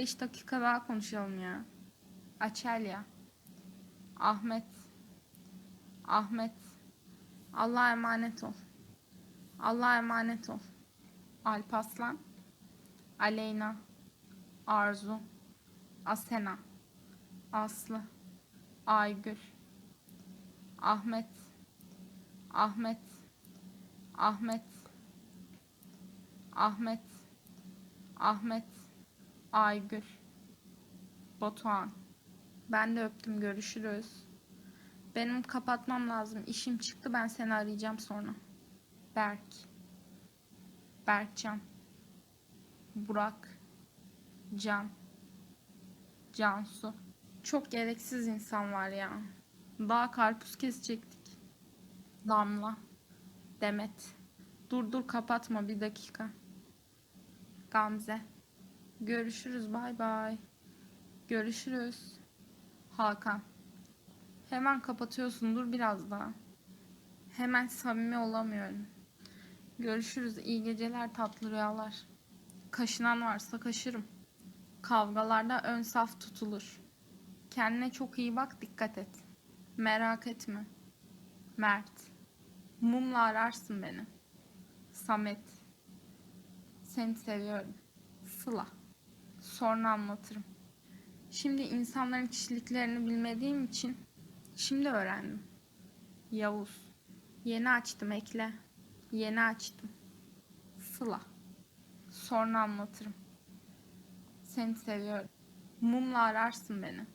5 dakika daha konuşalım ya. Açelya. Ahmet. Ahmet. Allah'a emanet ol. Allah'a emanet ol. Alpaslan. Aleyna. Arzu. Asena. Aslı. Aygül. Ahmet. Ahmet. Ahmet. Ahmet. Ahmet. Aygül. Batuhan. Ben de öptüm. Görüşürüz. Benim kapatmam lazım. İşim çıktı. Ben seni arayacağım sonra. Berk. Berkcan. Burak. Can. Cansu. Çok gereksiz insan var ya. Daha karpuz kesecektik. Damla. Demet. Dur dur kapatma bir dakika. Gamze. Görüşürüz bay bay. Görüşürüz. Hakan. Hemen kapatıyorsun dur biraz daha. Hemen samimi olamıyorum. Görüşürüz. İyi geceler tatlı rüyalar. Kaşınan varsa kaşırım. Kavgalarda ön saf tutulur. Kendine çok iyi bak dikkat et. Merak etme. Mert. Mumla ararsın beni. Samet. Seni seviyorum. Sıla. Sonra anlatırım. Şimdi insanların kişiliklerini bilmediğim için şimdi öğrendim. Yavuz. Yeni açtım ekle. Yeni açtım. Sıla. Sonra anlatırım. Seni seviyorum. Mumla ararsın beni.